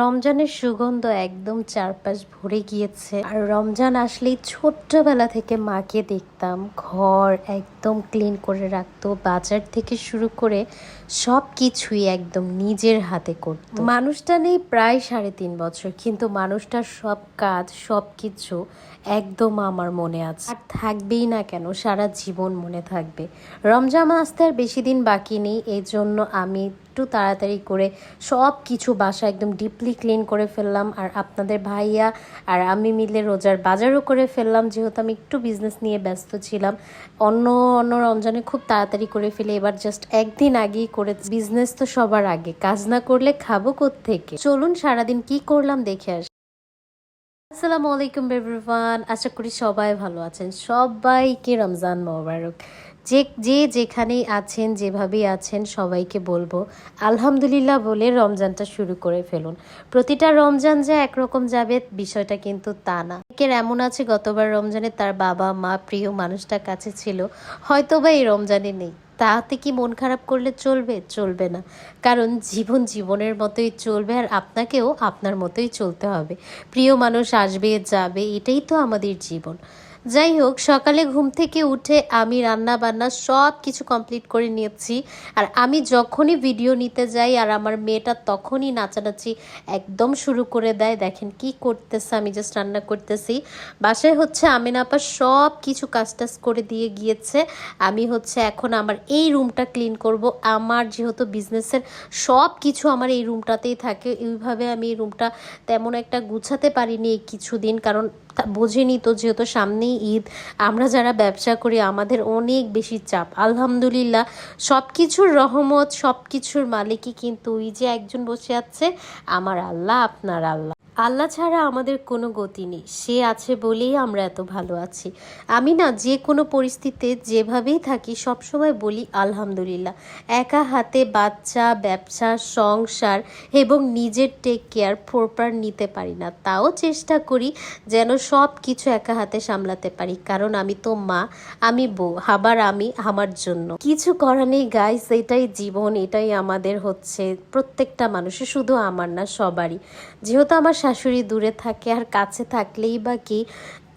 রমজানের সুগন্ধ একদম চারপাশ ভরে গিয়েছে। আর রমজান আসলেই ছোট্টবেলা থেকে মাকে দেখতাম, ঘর একদম ক্লিন করে রাখতো, বাজার থেকে শুরু করে সব কিছুই একদম নিজের হাতে করত। মানুষটা নেই প্রায় সাড়ে তিন বছর, কিন্তু মানুষটার সব কাজ সব কিছু একদম আমার মনে আছে। আর থাকবেই না কেন, সারা জীবন মনে থাকবে। রমজান আসতে আর বেশি দিন বাকি নেই এই জন্য আমি একটু তাড়াতাড়ি করে সব কিছু বাসা একদম ডিপলি ক্লিন করে ফেললাম। আর আপনাদের ভাইয়া আর আমি মিলে রোজার বাজারও করে ফেললাম, যেহেতু আমি একটু বিজনেস নিয়ে ব্যস্ত ছিলাম। অন্য অন্য রমজানে খুব তাড়াতাড়ি করে ফেলে, এবার জাস্ট একদিন আগেই করে বিজনেস তো সবার আগে। কাজ না করলে খাব থেকে চলুন সারাদিন কি করলাম দেখে আসি। আসসালামু আলাইকুম এভরিওয়ান আশা করি সবাই ভালো আছেন। সবাইকে রমজান মোবারক। যে যে যেখানেই আছেন, যেভাবেই আছেন, সবাইকে বলব, আলহামদুলিল্লাহ বলে রমজানটা শুরু করে ফেলুন। প্রতিটা রমজান যে একরকম যাবে, বিষয়টা কিন্তু তা না। অনেকের এমন আছে, গতবার রমজানে তার বাবা মা প্রিয় মানুষটার কাছে ছিল হয়তো বা এই রমজানে নেই। তাতে কি মন খারাপ করলে চলবে? চলবে না। কারণ জীবন জীবনের মতোই চলবে আর আপনাকেও আপনার মতোই চলতে হবে। প্রিয় মানুষ আসবে, যাবে, এটাই তো আমাদের জীবন। যাই হোক, সকালে ঘুম থেকে উঠে আমি রান্না বান্না সব কিছু কমপ্লিট করে নিয়েছি। আর আমি যখনই ভিডিও নিতে যাই আর আমার মেয়েটা তখনই নাচানাচি একদম শুরু করে দেয়। দেখেন কি করতেছে, আমি জাস্ট রান্না করতেছি। বাসায় হচ্ছে আমিন আপা সব কিছু কাজ টাজ করে দিয়ে গিয়েছে। আমি হচ্ছে এখন আমার এই রুমটা ক্লিন করব। আমার যেহেতু বিজনেসের সব কিছু আমার এই রুমটাতেই থাকে। এইভাবে আমি এই রুমটা তেমন একটা গুছাতে পারিনি কিছুদিন। কারণ তা বোঝেনি যেহেতু সামনেই ঈদ, আমরা যারা ব্যবসা করি, আমাদের অনেক বেশি চাপ। আলহামদুলিল্লাহ সব কিছুর রহমত সব কিছুর মালিকই কিন্তু ওই যে একজন বসে আছে, আমার আল্লাহ, আপনার আল্লাহ। আল্লাহ ছাড়া আমাদের কোনো গতি নেই। সে আছে বলেই আমরা এত ভালো আছি। আমি না যে কোনো পরিস্থিতিতে যেভাবেই থাকি সবসময় বলি আলহামদুলিল্লাহ। একা হাতে বাচ্চা, ব্যবসা, সংসার এবং নিজের টেক কেয়ার প্রপার নিতে পারি না। তাও চেষ্টা করি যেন সব কিছু একা হাতে সামলাতে পারি। কারণ আমি তো মা, আমি বউ, আবার আমি আমার জন্য। কিছু করার নেই গাইস এটাই জীবন, এটাই আমাদের হচ্ছে। প্রত্যেকটা মানুষের শুধু আমার না, সবারই। যেহেতু আমার শাশুড়ি দূরে থাকে আর কাছে থাকলেই বা কি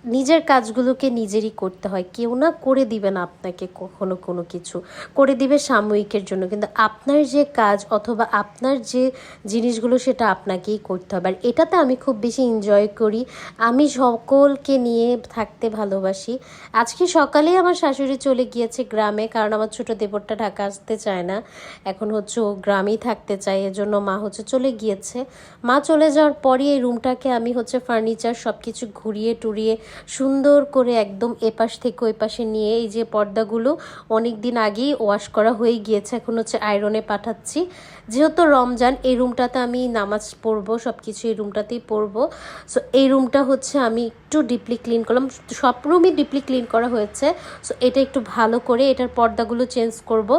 নিজের কাজগুলোকে নিজেরই করতে হয়। কেউ না করে দিবে না আপনাকে কখনো কোনো কিছু। করে দিবে সাময়িকের জন্য। কিন্তু আপনার যে কাজ অথবা আপনার যে জিনিসগুলো সেটা আপনাকেই করতে হবে। আর এটাতে আমি খুব বেশি এনজয় করি। আমি সকলকে নিয়ে থাকতে ভালোবাসি। আজকে সকালে আমার শাশুড়ি চলে গিয়েছে গ্রামে, কারণ আমার ছোট দেবরটা ঢাকা আসতে চায় না। এখন হচ্ছে ও গ্রামেই থাকতে চায়, এজন্য মা হচ্ছে চলে গিয়েছে। মা চলে যাওয়ার পরই এই রুমটাকে আমি হচ্ছে ফার্নিচার সব কিছু ঘুরিয়ে টুরিয়ে সুন্দর করে একদম এপাশ থেকে ওই পাশে নিয়ে এই যে পর্দাগুলো অনেক দিন আগেই ওয়াশ করা হয়ে গিয়েছে, এখন হচ্ছে আয়রনে পাঠাচ্ছি। যেহেতু রমজান, এই রুমটাতে আমি নামাজ পড়ব সব কিছু এই রুমটাতেই পড়ব। সো এই রুমটা হচ্ছে আমি একটু ডিপলি ক্লিন করলাম। সব রুমই ডিপলি ক্লিন করা হয়েছে। সো এটা একটু ভালো করে এটার পর্দাগুলো চেঞ্জ করব।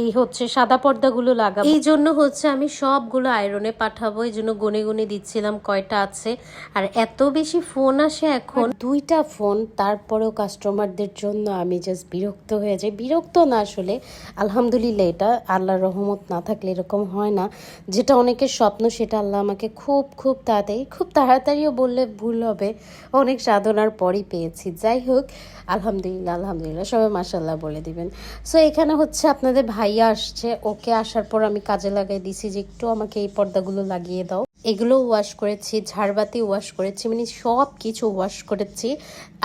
এই হচ্ছে সাদা পর্দাগুলো লাগাবো। এই জন্য হচ্ছে আমি সবগুলো আয়রনে পাঠাবো। এই জন্য গুনে গুনে দিচ্ছিলাম কয়টা আছে। আর এত বেশি ফোন আসে এখন। দুইটা ফোন, তারপরেও কাস্টমারদের জন্য আমি জাস্ট বিরক্ত হয়ে যাই। বিরক্ত না আসলে, আলহামদুলিল্লাহ এটা আল্লাহর রহমত না থাকলে এরকম হয় না। যেটা অনেকের স্বপ্ন, সেটা আল্লাহ আমাকে খুব খুব তাড়াতাড়ি খুব তাড়াতাড়িও বললে ভুল হবে। অনেক সাধনার পরই পেয়েছি। যাই হোক, আলহামদুলিল্লাহ আলহামদুলিল্লাহ, সবাই মাসাল্লাহ বলে দিবেন। সো এখানে হচ্ছে আপনাদের ভাইয়া আসছে। ওকে আসার পর আমি কাজে লাগাই দিছি যে, একটু আমাকে এই পর্দাগুলো লাগিয়ে দাও। এগুলো ওয়াশ করেছি ঝাড়বাতি ওয়াশ করেছি মানে সব কিছু ওয়াশ করেছি।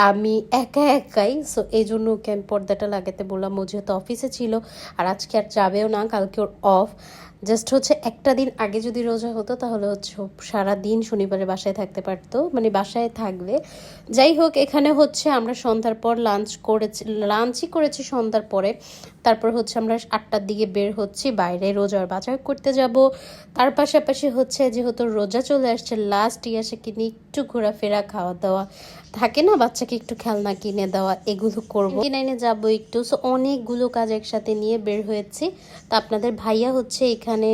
আমি একা একাই সো এই জন্য ওকে আমি পর্দাটা লাগাতে বললাম, ও যেহেতু অফিসে ছিল, আর আজকে আর যাবেও না, কালকে ওর অফ জাস্ট হচ্ছে একটা দিন আগে যদি রোজা হতো, তাহলে হচ্ছে সারা দিন শনিবারে বাসায় থাকতে পারতো মানে বাসায় থাকবে। যাই হোক, এখানে হচ্ছে আমরা সন্ধ্যার পর লাঞ্চ করেছি লাঞ্চই করেছি সন্ধ্যার পরে। তারপর হচ্ছে আমরা আটটার দিকে বের হচ্ছি, বাইরে রোজার বাজার করতে যাব। তার পাশাপাশি হচ্ছে যেহেতু রোজা চলে আসছে লাস্ট ইয়াসে কিনে একটু ঘোরাফেরা খাওয়া দাওয়া থাকে না বাচ্চাকে একটু খেলনা কিনে দেওয়া, এগুলো করব। কিনে এনে যাব একটু। সো অনেকগুলো কাজ একসাথে নিয়ে বের হয়েছি। তো আপনাদের ভাইয়া হচ্ছে এখানে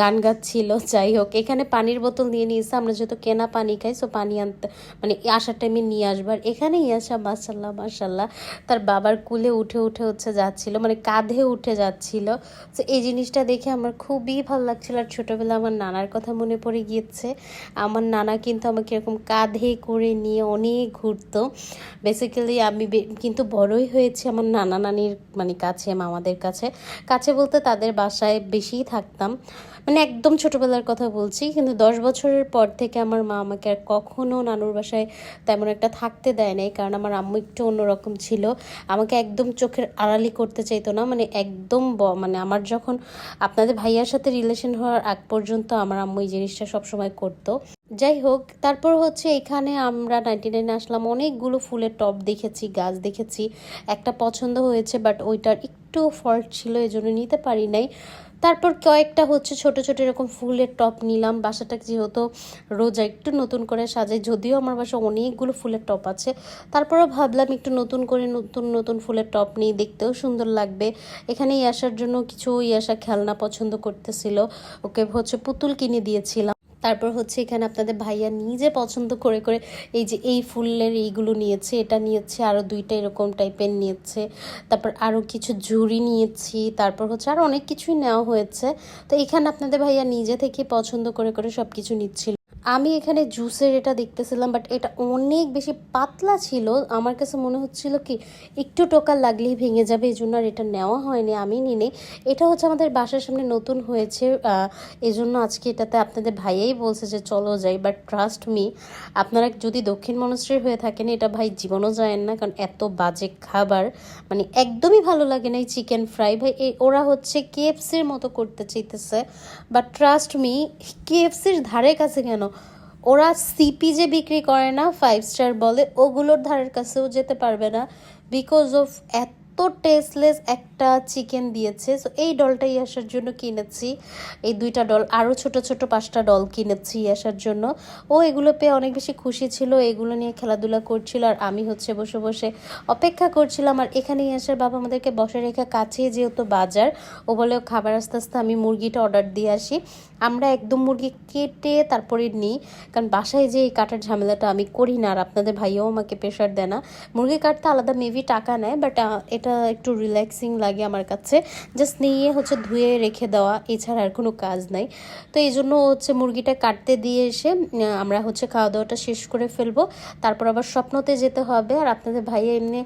গান গাচ্ছিল, যাই হোক। এখানে পানির বোতল নিয়ে নিয়েছে, আমরা যেহেতু কেনা পানি খাই সো পানি আনতে মানে আসার টাইমে নিয়ে আসবার এখানে ইয়াসা মাসাল্লাহ মাসাল্লাহ তার বাবার কুলে উঠে উঠে হচ্ছে যাচ্ছিল মানে কাঁধে উঠে যাচ্ছিল। তো এই জিনিসটা দেখে আমার খুবই ভালো লাগছিল। আর ছোটোবেলা আমার নানার কথা মনে পড়ে গিয়েছে। আমার নানা কিন্তু আমাকে এরকম কাঁধে করে নিয়ে অনেক ঘুরতো। বেসিক্যালি আমি কিন্তু বড়ই হয়েছি আমার নানা নানির মানে কাছে, মামাদের কাছে। কাছে বলতে তাদের বাসায় বেশিই থাকতাম। মানে একদম ছোটোবেলার কথা বলছি, কিন্তু দশ বছরের পর থেকে আমার মা আমাকে আর কখনও নানুর বাসায় তেমন একটা থাকতে দেয় নাই, কারণ আমার আম্মু একটু অন্যরকম ছিল। আমাকে একদম চোখের আড়ালি করতে চাইতো না মানে একদম মানে আমার যখন আপনাদের ভাইয়ার সাথে রিলেশন হওয়ার আগ পর্যন্ত আমার আম্মু এই জিনিসটা সবসময় করতো। যাই হোক, তারপর হচ্ছে এখানে আমরা নাইনটি নাইনে আসলাম, অনেকগুলো ফুলের টব দেখেছি, গাছ দেখেছি, একটা পছন্দ হয়েছে বাট ওইটার একটু ফল্ট ছিল এই জন্য নিতে পারি নাই। তারপর কয়েকটা হচ্ছে ছোট ছোট এরকম ফুলের টপ নিলাম। বাসাটা যেহেতু রোজা একটু নতুন করে সাজাই, যদিও আমার বাসা অনেকগুলো ফুলের টপ আছে। তারপরও ভাবলাম একটু নতুন করে নতুন নতুন ফুলের টপ নিই, দেখতেও সুন্দর লাগবে। এখানে ইয়াসার জন্য কিছু ইয়াসা খেলনা পছন্দ করতেছিল। ওকে হচ্ছে পুতুল কিনে দিয়েছিলাম। তারপর হচ্ছে এখানে আপনাদের ভাইয়া নিজে পছন্দ করে করে এই যে এই ফুলের এইগুলো নিয়েছে, এটা নিয়েছে আরও দুইটা এরকম টাইপের নিয়েছে, তারপর আরও কিছু ঝুড়ি নিয়েছি, তারপর হচ্ছে আরও অনেক কিছুই নেওয়া হয়েছে। তো এখানে আপনাদের ভাইয়া নিজে থেকে পছন্দ করে করে সব কিছু নিচ্ছিল। আমি এখানে জুসের এটা দেখতেছিলাম বাট এটা অনেক বেশি পাতলা ছিল। আমার কাছে মনে হচ্ছিল কি একটু টোকা লাগলেই ভেঙে যাবে এই জন্য আর এটা নেওয়া হয়নি আমি নিনে এটা হচ্ছে আমাদের বাসার সামনে নতুন হয়েছে আহ, এই জন্য আজকে এটাতে আপনাদের ভাইয়াই বলছে যে চলো যাই বাট ট্রাস্ট মি আপনারা যদি দক্ষিণ মনস্ট্রির হয়ে থাকেন এটা ভাই জীবনও যায় না কারণ এত বাজে খাবার মানে একদমই ভালো লাগে না এই চিকেন ফ্রাই ভাই এই ওরা হচ্ছে কেএফসির মতো করতে চাইতেছে বাট ট্রাস্ট মি কেএফসির ধারে কাছে কেন? ওরা সিপি যে বিক্রি করে না ফাইভ স্টার বলে, ওগুলোর ধারের কাছেও যেতে পারবে না বিকজ অফ এত টেস্টলেস একটা চিকেন দিয়েছে। সো এই ডলটাই আসার জন্য কিনেছি। এই দুইটা ডল আরও ছোট ছোট পাঁচটা ডল কিনেছি আসার জন্য। ও এগুলো পেয়ে অনেক বেশি খুশি ছিল, এগুলো নিয়ে খেলাধুলা করছিল আর আমি হচ্ছে বসে বসে অপেক্ষা করছিলাম। আর এখানেই আসার বাবা আমাদেরকে বসে রেখে কাছেই যেহেতু বাজার, ও বলে, খাবার আস্তে আস্তে আমি মুরগিটা অর্ডার দিয়ে আসি। আমরা একদম মুরগি কেটে তারপরে নিই। কারণ বাসায় যে এই কাটার ঝামেলাটা আমি করি না, আর আপনাদের ভাইয়াও আমাকে প্রেশার দেয় না। মুরগি কাটতে আলাদা মেবি টাকা নেয় বাট এটা একটু রিল্যাক্সিং লাগে। আমার কাছে। জাস্ট নিয়ে হচ্ছে ধুয়ে রেখে দেওয়া, এছাড়া আর কোনো কাজ নাই। তো এই জন্য হচ্ছে মুরগিটা কাটতে দিয়ে এসে আমরা হচ্ছে খাওয়া দাওয়াটা শেষ করে ফেলব। তারপর আবার স্বপ্নতে যেতে হবে। আর আপনাদের ভাইয়া এমনি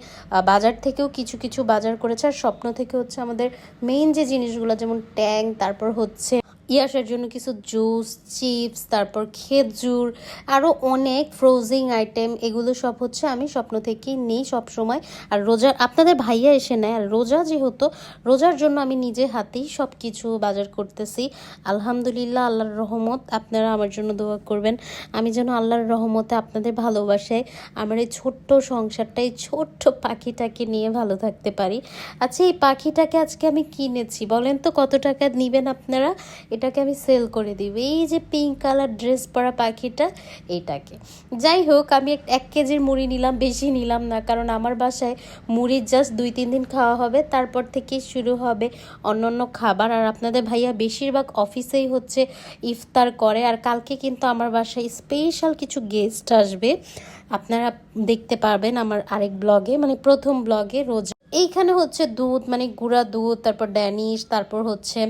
বাজার থেকেও কিছু কিছু বাজার করেছে। আর স্বপ্ন থেকে হচ্ছে আমাদের মেইন যে জিনিসগুলো, যেমন ট্যাং, তারপর হচ্ছে ইয়াসের জন্য কিছু জুস চিপস তারপর খেজুর আরও অনেক ফ্রোজিং আইটেম এগুলো সব হচ্ছে আমি স্বপ্ন থেকেই নেই সব সময় আর রোজা, আপনাদের ভাইয়া এসে নেয়। আর রোজা যেহেতু, রোজার জন্য আমি নিজে হাতেই সব কিছু বাজার করতেছি। আলহামদুলিল্লাহ, আল্লাহর রহমত, আপনারা আমার জন্য দোয়া করবেন। আমি যেন আল্লাহর রহমতে আপনাদের ভালোবাসায় আমার এই ছোট্ট সংসারটা, এই ছোট্ট পাখিটাকে নিয়ে ভালো থাকতে পারি। আচ্ছা এই পাখিটাকে আজকে আমি কিনেছি, বলেন তো কত টাকা নেবেন আপনারা? এটাকে আমি সেল করে দিব। এই যে পিঙ্ক কালার ড্রেস পরা পাখিটা, এটাকে। যাই হোক, আমি এক- কেজির মুড়ি নিলাম, বেশি নিলাম না, কারণ আমার বাসায় মুড়ির জাস্ট দুই, তিন দিন খাওয়া হবে, তারপর থেকে শুরু হবে অন্য অন্য খাবার। আর আপনাদের ভাইয়া বেশিরভাগ অফিসেই হচ্ছে ইফতার করে, আর কালকে কিন্তু আমার বাসায় স্পেশাল কিছু গেস্ট আসবে। আপনারা দেখতে পারবেন আমার আরেক ব্লগে মানে প্রথম ব্লগে রোজ এইখানে হচ্ছে দুধ মানে গুঁড়া দুধ, তারপর ড্যানিশ, তারপর হচ্ছে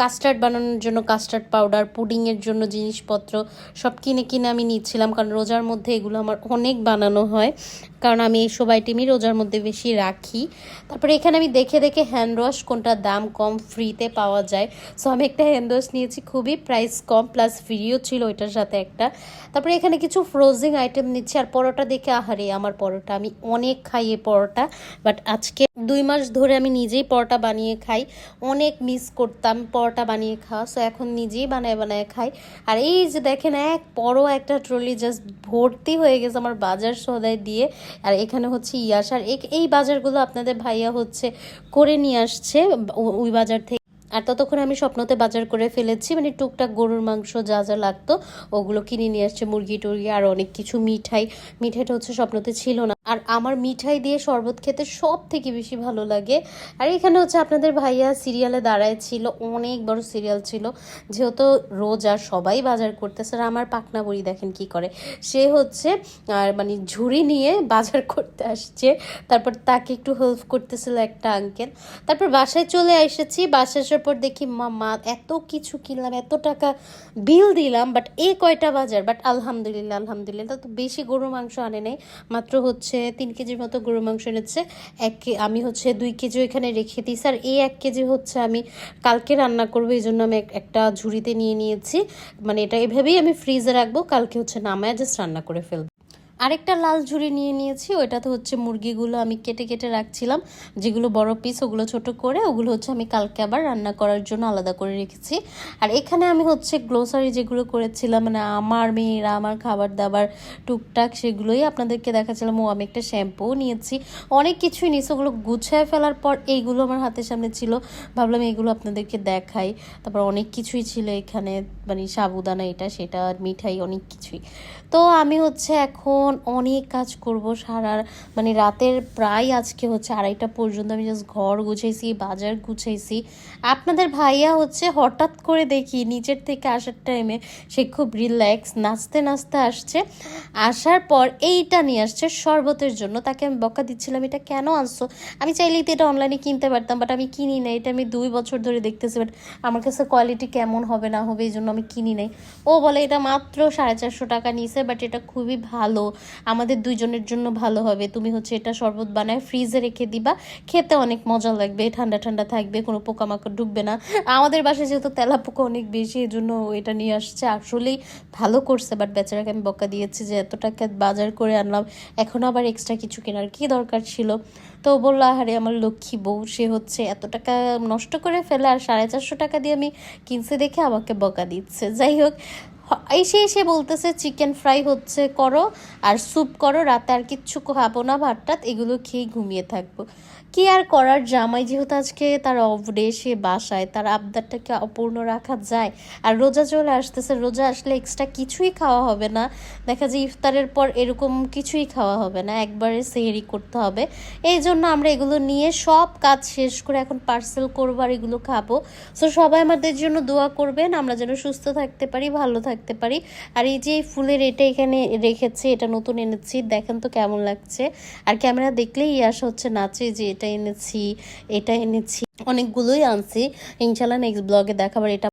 কাস্টার্ড বানানোর জন্য কাস্টার্ড পাউডার, পুডিংয়ের জন্য জিনিসপত্র সব কিনে কিনে আমি নিচ্ছিলাম, কারণ রোজার মধ্যে এগুলো আমার অনেক বানানো হয়, কারণ আমি এইসব আইটেমই রোজার মধ্যে বেশি রাখি। তারপরে এখানে আমি দেখে দেখে হ্যান্ড ওয়াশ কোনটা দাম কম ফ্রিতে পাওয়া যায়। সো আমি একটা হ্যান্ড ওয়াশ নিয়েছি, খুবই প্রাইস কম প্লাস ফ্রিও ছিল ওইটার সাথে একটা। তারপরে এখানে কিছু ফ্রোজিং আইটেম নিচ্ছি, আর পরোটা দেখে, আহারে, আমার পরোটা, আমি অনেক খাই এই পরোটা বাট আজকে দুই মাস ধরে আমি নিজেই পরোটা বানিয়ে খাই। অনেক মিস করতাম পরোটা বানিয়ে খাওয়া সো এখন নিজেই বানায় বানায় খাই। আর এই যে দেখেন, এক বড় একটা ট্রলি জাস্ট ভর্তি হয়ে গেছে আমার বাজার সদাই দিয়ে। আর এখানে হচ্ছে ইয়াস আর এ- এই বাজারগুলো আপনাদের ভাইয়া হচ্ছে করে নিয়ে আসছে ওই বাজার থেকে। আর ততক্ষণ আমি স্বপ্নতে বাজার করে ফেলেছি মানে টুকটাক গরুর মাংস যা যা লাগতো ওগুলো কিনে নিয়ে আসছে, মুরগি টুরগি, আর অনেক কিছু মিঠাই। মিঠাইটা হচ্ছে স্বপ্নতে ছিল না। আর আমার মিঠাই দিয়ে শরবত খেতে সব থেকে বেশি ভালো লাগে। আর এখানে হচ্ছে আপনাদের ভাইয়া সিরিয়ালে দাঁড়ায় ছিল, অনেক বড় সিরিয়াল ছিল। যেহেতু রোজ আর সবাই বাজার করতেছে আর আমার পাকনা বড়ি দেখেন কি করে। সে হচ্ছে, আর মানে ঝুড়ি নিয়ে বাজার করতে আসছে। তারপর তাকে একটু হেল্প করতেছিল একটা আঙ্কেল তারপর বাসায় চলে এসেছি। বাসায় আসার পর দেখি মা মা এত কিছু কিনলাম, এত টাকা বিল দিলাম বাট এ কয়টা বাজার? বাট আলহামদুলিল্লাহ আলহামদুলিল্লাহ, তো বেশি গরু মাংস আনে নেই। মাত্র হচ্ছে তিন কেজির মতো গরু মাংস এনেছে। এক কে- আমি হচ্ছে দুই কেজি এখানে রেখে দিই। স্যার, এই এক কেজি হচ্ছে আমি কালকে রান্না করব, এই জন্য আমি এক- একটা ঝুড়িতে নিয়ে নিয়েছি। মানে এটা এভাবেই আমি ফ্রিজে রাখব, কালকে হচ্ছে নামায় জাস্ট রান্না করে ফেলব। আরেকটা লাল ঝুড়ি নিয়ে নিয়েছি, ওইটাতে হচ্ছে মুরগিগুলো আমি কেটে কেটে রাখছিলাম। যেগুলো বড় পিস ওগুলো ছোট করে, ওগুলো হচ্ছে আমি কালকে আবার রান্না করার জন্য আলাদা করে রেখেছি। আর এখানে আমি হচ্ছে গ্লোসারি যেগুলো করেছিলাম মানে আমার মেয়েরা, আমার খাবার দাবার টুকটাক সেগুলোই আপনাদেরকে দেখাচ্ছিলাম। ও, আমি একটা শ্যাম্পুও নিয়েছি। অনেক কিছুই নিয়েছি, ওগুলো গুছায় ফেলার পর এইগুলো আমার হাতের সামনে ছিল। ভাবলাম এইগুলো আপনাদেরকে দেখাই। তারপর অনেক কিছুই ছিল এখানে মানে সাবুদানা এটা, সেটা, আর মিঠাই, অনেক কিছুই। তো আমি হচ্ছে এখন অনেক কাজ করব সারা মানে রাতের প্রায় আজকে হচ্ছে আড়াইটা পর্যন্ত আমি জাস্ট ঘর গুছাইছি, বাজার গুছাইছি। আপনাদের ভাইয়া হচ্ছে হঠাৎ করে দেখি নিচের থেকে আসার টাইমে সে খুব রিল্যাক্স নাচতে নাচতে আসছে। আসার পর এইটা নিয়ে আসছে শরবতের জন্য। তাকে আমি বকা দিচ্ছিলাম, এটা কেন আনছো? আমি চাইলেই তো এটা অনলাইনে কিনতে পারতাম বাট আমি কিনি না এটা আমি দুই বছর ধরে দেখতেছি বাট আমার কাছে কোয়ালিটি কেমন হবে না হবে এই জন্য আমি কিনি নাই। ও বলে, এটা মাত্র সাড়ে চারশো টাকা নিয়েছে বাট এটা খুবই ভালো। আমাদের দুইজনের জন্য ভালো হবে। তুমি হচ্ছে এটা শরবত বানায় ফ্রিজে রেখে দিবা। খেতে অনেক মজা লাগবে, ঠান্ডা ঠান্ডা থাকবে, কোনো পোকামাকড় ডুববে না। আমাদের বাসায় যেহেতু তেলা পোকা অনেক বেশি এই জন্য এটা নিয়ে আসছে। আসলেই ভালো করছে বাট বেচারাকে আমি বকা দিয়েছি যে এত টাকা বাজার করে আনলাম, এখন আবার এক্সট্রা কিছু কেনার কি দরকার ছিল? তো বলল আরে আমার লক্ষ্মী বউ, সে হচ্ছে এত টাকা নষ্ট করে ফেলে, আর সাড়ে চারশো টাকা দিয়ে আমি কিনছে দেখে আমাকে বকা দিচ্ছে। যাই হোক এসে এসে বলতেছে চিকেন ফ্রাই হচ্ছে, করো। আর স্যুপ করো, রাতে আর কিচ্ছু খাব না ভাত টাত এগুলো খেয়ে ঘুমিয়ে থাকব। কি আর করার জামাই যেহেতু আজকে তার অফ ডে সে বাসায়, তার আবদারটাকে অপূর্ণ রাখা যায়। আর রোজা চলে আসতেছে, রোজা আসলে এক্সট্রা কিছুই খাওয়া হবে না। দেখা যায় ইফতারের পর এরকম কিছুই খাওয়া হবে না, একবারে সেহেরি করতে হবে। এই জন্য আমরা এগুলো নিয়ে সব কাজ শেষ করে এখন পার্সেল করব আর এগুলো খাব। সো সবাই আমাদের জন্য দোয়া করবেন, আমরা যেন সুস্থ থাকতে পারি, ভালো থাকতে পারি। আর এই যে ফুলের এটা এখানে রেখেছি, এটা নতুন এনেছি, দেখেন তো কেমন লাগছে। আর ক্যামেরা দেখলেই ইয়াস হচ্ছে নাচে যে এটা এনেছি এটা এনেছি অনেকগুলোই আনছি। ইনশাল্লাহ নেক্সট ব্লগে দেখাবার এটা